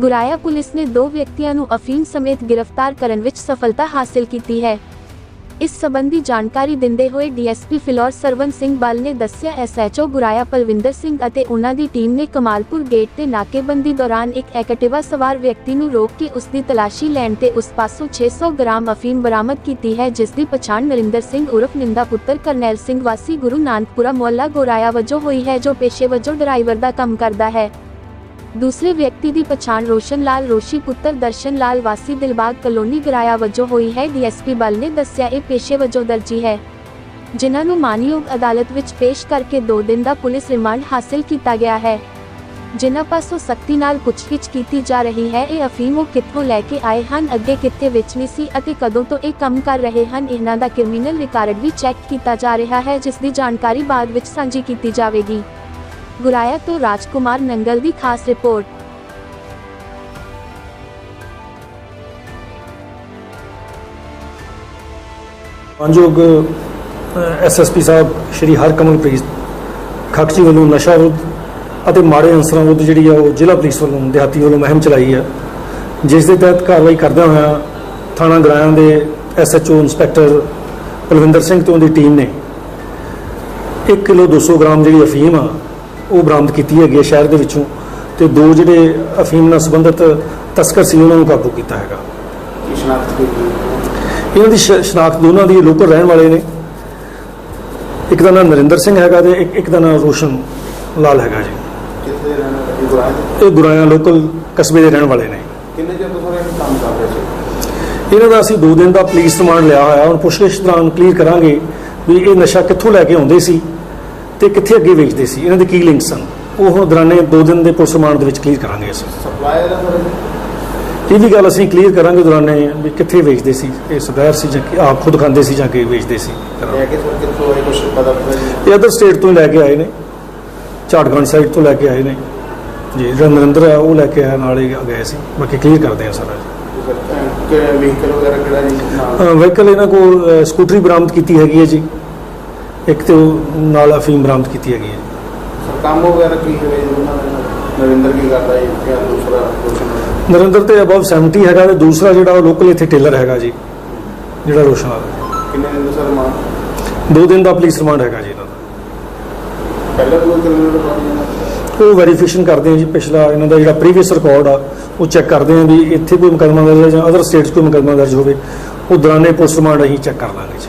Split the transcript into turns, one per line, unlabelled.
ਗੁਰਾਇਆ police ਨੇ ਦੋ ਵਿਅਕਤੀਆਂ ਨੂੰ ਅਫੀਮ ਸਮੇਤ ਗ੍ਰਿਫਤਾਰ ਕਰਨ ਵਿੱਚ ਸਫਲਤਾ ਹਾਸਲ ਕੀਤੀ ਹੈ। ਇਸ ਸੰਬੰਧੀ ਜਾਣਕਾਰੀ ਦਿੰਦੇ ਹੋਏ ਡੀਐਸਪੀ ਫਿਲੌਰ ਸਰਵਨ ਸਿੰਘ ਬਲ ਨੇ ਦੱਸਿਆ, ਐਸਐਚਓ ਗੁਰਾਇਆ ਪਲਵਿੰਦਰ ਸਿੰਘ ਅਤੇ ਉਹਨਾਂ ਦੀ ਟੀਮ ਨੇ ਕਮਾਲਪੁਰ ਗੇਟ ਤੇ ਨਾਕੇਬੰਦੀ ਦੌਰਾਨ ਇੱਕ ਐਕਟਿਵਾ ਸਵਾਰ ਵਿਅਕਤੀ ਨੂੰ ਰੋਕ ਕੇ ਉਸ ਦੀ ਤਲਾਸ਼ੀ ਲੈਣ ਤੇ ਉਸ ਪਾਸੋਂ 600 ਗ੍ਰਾਮ ਅਫੀਮ ਬਰਾਮਦ ਕੀਤੀ ਹੈ, ਜਿਸ ਦੀ ਪਛਾਣ ਨਰਿੰਦਰ ਸਿੰਘ ਉਰਫ ਨਿੰਦਾ ਪੁੱਤਰ ਕਰਨੈਲ ਸਿੰਘ ਵਾਸੀ ਗੁਰੂ ਨਾਨਕਪੁਰਾ ਮੁਹੱਲਾ ਗੁਰਾਇਆ ਵਜੋਂ ਹੋਈ ਹੈ, ਜੋ ਪੇਸ਼ੇ ਵਜੋਂ ਡਰਾਈਵਰ ਦਾ ਕੰਮ ਕਰਦਾ ਹੈ। ਦੂਸਰੇ ਵਿਅਕਤੀ ਦੀ ਪਛਾਣ ਰੋਸ਼ਨ ਲਾਲ, ਰੋਸ਼ੀ ਪੁੱਤਰ ਦਰਸ਼ਨ ਲਾਲ, ਵਾਸੀ ਦਿਲਬਾਗ ਕਲੋਨੀ ਗਰਾਇਆ ਵਜੋਂ ਹੋਈ ਹੈ। ਡੀਐਸਪੀ ਬਲ ਨੇ ਦੱਸਿਆ, ਇਹ ਪੇਸ਼ੇ ਵਜੋਂ ਦਰਜੀ ਹੈ। ਜਿਨ੍ਹਾਂ ਨੂੰ ਮਾਨਯੋਗ ਅਦਾਲਤ ਵਿੱਚ ਪੇਸ਼ ਕਰਕੇ 2 ਦਿਨ ਦਾ ਪੁਲਿਸ ਰਿਮਾਂਡ ਹਾਸਲ ਕੀਤਾ ਗਿਆ ਹੈ। ਜਿਨ੍ਹਾਂ ਪਾਸੋਂ ਸਖਤੀ ਨਾਲ ਪੁੱਛਗਿੱਛ ਕੀਤੀ ਜਾ ਰਹੀ ਹੈ, ਇਹ ਅਫੀਮ ਉਹ ਕਿੱਥੋਂ ਲੈ ਕੇ ਆਏ ਹਨ, ਅੱਗੇ ਕਿੱਥੇ ਵੇਚਣੀ ਸੀ ਅਤੇ ਕਦੋਂ ਤੋਂ ਇਹ ਕੰਮ ਕਰ ਰਹੇ ਹਨ, ਇਹਨਾਂ ਦਾ ਕ੍ਰਿਮੀਨਲ ਰਿਕਾਰਡ ਵੀ ਚੈੱਕ ਕੀਤਾ ਜਾ ਰਿਹਾ ਹੈ, ਜਿਸ ਦੀ ਜਾਣਕਾਰੀ ਬਾਅਦ ਵਿੱਚ ਸਾਂਝੀ ਕੀਤੀ ਜਾਵੇਗੀ। ਗੁਰਾਇਆ ਤੋਂ ਰਾਜਕੁਮਾਰ ਨੰਗਲ ਦੀ ਖਾਸ ਰਿਪੋਰਟ।
ਮਾਨਯੋਗ ਐਸਐਸਪੀ ਸਾਹਿਬ, ਸ਼੍ਰੀ ਹਰਕਮਲਪ੍ਰੀਤ ਖਕਚੀ ਵੱਲੋਂ ਨਸ਼ਾ ਵਿਰੁੱਧ ਅਤੇ ਮਾੜੇ ਅਨਸਰਾਂ ਵਿਰੁੱਧ ਜਿਹੜੀ ਆ ਉਹ ਜ਼ਿਲ੍ਹਾ ਪੁਲਿਸ ਵੱਲੋਂ ਦਿਹਾਤੀ ਵੱਲੋਂ ਮੁਹਿੰਮ ਚਲਾਈ ਆ। ਜਿਸ ਦੇ ਤਹਿਤ ਕਾਰਵਾਈ ਕਰਦਿਆਂ ਹੋਇਆ ਥਾਣਾ ਗਰਾਇਆਂ ਦੇ ਐਸਐਚਓ ਇੰਸਪੈਕਟਰ ਪਲਵਿੰਦਰ ਸਿੰਘ ਤੇ ਉਹਦੀ ਟੀਮ ਨੇ। 1 ਕਿਲੋ 200 ਗ੍ਰਾਮ ਜਿਹੜੀ ਅਫੀਮ ਆ ਉਹ ਬਰਾਮਦ ਕੀਤੀ ਹੈਗੀ ਹੈ ਸ਼ਹਿਰ ਦੇ ਵਿੱਚੋਂ ਤੇ ਦੋ ਜਿਹੜੇ ਅਫੀਮ ਨਾਲ ਸੰਬੰਧਿਤ ਤਸਕਰ ਸੀ ਉਹਨਾਂ ਨੂੰ ਕਾਬੂ ਕੀਤਾ ਹੈਗਾ।
ਕੀ ਸ਼ਨਾਖਤ ਕੀਤੀ
ਇਹਨਾਂ ਦੀ ਸ਼ਨਾਖਤ ਦੋਨਾਂ ਦੀ ਲੋਕਲ ਰਹਿਣ ਵਾਲੇ ਨੇ। ਇੱਕ ਦਾ ਨਾਮ ਨਰਿੰਦਰ ਸਿੰਘ ਹੈਗਾ ਤੇ ਇੱਕ ਦਾ ਨਾਮ ਰੋਸ਼ਨ ਲਾਲ ਹੈਗਾ ਜੀ। ਇਹ ਗੁਰਾਇਆ ਲੋਕਲ ਕਸਬੇ ਦੇ ਰਹਿਣ ਵਾਲੇ ਨੇ।
ਕਿੰਨੇ ਚਿਰ ਤੋਂ ਸਾਰੇ ਕੰਮ ਕਰ ਰਹੇ ਸੀ?
ਇਹਨਾਂ ਦਾ ਅਸੀਂ 2 ਦਿਨ ਦਾ ਪੁਲਿਸ ਰਿਮਾਂਡ ਲਿਆ ਹੋਇਆ ਹੁਣ ਪੁੱਛਗਿੱਛ ਦੌਰਾਨ ਕਲੀਅਰ ਕਰਾਂਗੇ ਵੀ ਇਹ ਨਸ਼ਾ ਕਿੱਥੋਂ ਲੈ ਕੇ ਆਉਂਦੇ ਸੀ। ਤੇ ਕਿੱਥੇ ਅੱਗੇ ਵੇਚਦੇ ਸੀ? ਇਹਨਾਂ ਦੇ ਕੀ ਲਿੰਕ ਸਨ ਉਹ ਦੌਰਾਨੇ 2 ਦਿਨ ਦੇ ਪੁਲਿਸ ਰਿਮਾਂਡ ਦੇ ਵਿੱਚ ਕਲੀਅਰ ਕਰਾਂਗੇ ਅਸੀਂ।
ਸਪਲਾਇਰ ਦਾ
ਇਹ ਵੀ ਗੱਲ ਅਸੀਂ ਕਲੀਅਰ ਕਰਾਂਗੇ ਦੌਰਾਨੇ ਵੀ ਕਿੱਥੇ ਵੇਚਦੇ ਸੀ? ਇਹ ਸਦਾਰ ਸੀ ਜਾਂ ਕਿ ਆਪ ਖੁਦ ਖਾਂਦੇ ਸੀ ਜਾਂ ਕਿ ਵੇਚਦੇ ਸੀ? ਇਹ ਅਦਰ ਸਟੇਟ ਤੋਂ ਲੈ ਕੇ ਆਏ ਨੇ। ਝਾੜਖੰਡ ਸਾਈਡ ਤੋਂ ਲੈ ਕੇ ਆਏ ਨੇ। ਜੀ ਜਿਹੜਾ ਨਰਿੰਦਰ ਆ ਉਹ ਲੈ ਕੇ ਆਇਆ ਨਾਲ ਹੀ ਗਏ ਸੀ। ਬਾਕੀ ਕਲੀਅਰ ਕਰਦੇ ਆ ਸਾਰਾ।
ਵਹੀਕਲ ਵਗੈਰਾ ਕਿਹੜਾ ਨਾਲ
ਵਹੀਕਲ ਇਹਨਾਂ ਕੋਲ ਸਕੂਟਰੀ ਬਰਾਮਦ ਕੀਤੀ ਹੈਗੀ ਹੈ ਜੀ। ਇੱਕ ਤੇ ਉਹ ਨਾਲ ਅਫੀਮ ਬਰਾਮਦ ਕੀਤੀ ਹੈਗੀ ਹੈ।
ਸਰ ਕੰਮ ਵਗੈਰਾ ਕੀ ਹੋਵੇ ਉਹਨਾਂ ਦੇ ਨਾਲ? ਨਰਿੰਦਰ ਕੀ ਕਰਦਾ ਜੀ? ਜਾਂ ਦੂਸਰਾ
ਨਰਿੰਦਰ ਤੇ ਅਬਵ 70 ਹੈਗਾ ਤੇ ਦੂਸਰਾ ਜਿਹੜਾ ਉਹ ਲੋਕਲ ਇੱਥੇ ਟੇਲਰ ਹੈਗਾ ਜੀ ਜਿਹੜਾ ਰੋਸ਼ਨ ਵਾਲਾ।
ਕਿੰਨੇ ਦਿਨ ਦਾ ਸਰ ਮਾਂ
ਦੋ ਦਿਨ ਦਾ ਪੁਲਿਸ ਰਿਮਾਂਡ ਹੈਗਾ ਜੀ ਇਹਨਾਂ ਦਾ।
ਪਹਿਲਾਂ ਤਾਂ ਬਾਅਦ
ਉਹ ਵੈਰੀਫਿਕੇਸ਼ਨ ਕਰਦੇ ਆ ਜੀ ਪਿਛਲਾ ਇਹਨਾਂ ਦਾ ਜਿਹੜਾ ਪ੍ਰੀਵੀਅਸ ਰਿਕਾਰਡ ਆ ਉਹ ਚੈੱਕ ਕਰਦੇ ਆ ਵੀ ਇੱਥੇ ਕੋਈ ਮੁਕੱਦਮਾ ਦਰਜ ਹੈ ਜਾਂ ਅਦਰ ਸਟੇਟਸ ਕੋਈ ਮੁਕੱਦਮਾ ਦਰਜ ਹੋਵੇ ਉਹ ਦੌਰਾਨੇ ਪੁਲਿਸ ਰਿਮਾਂਡ ਅਸੀਂ ਚੈੱਕ ਕਰ ਲਾਂਗੇ ਜੀ।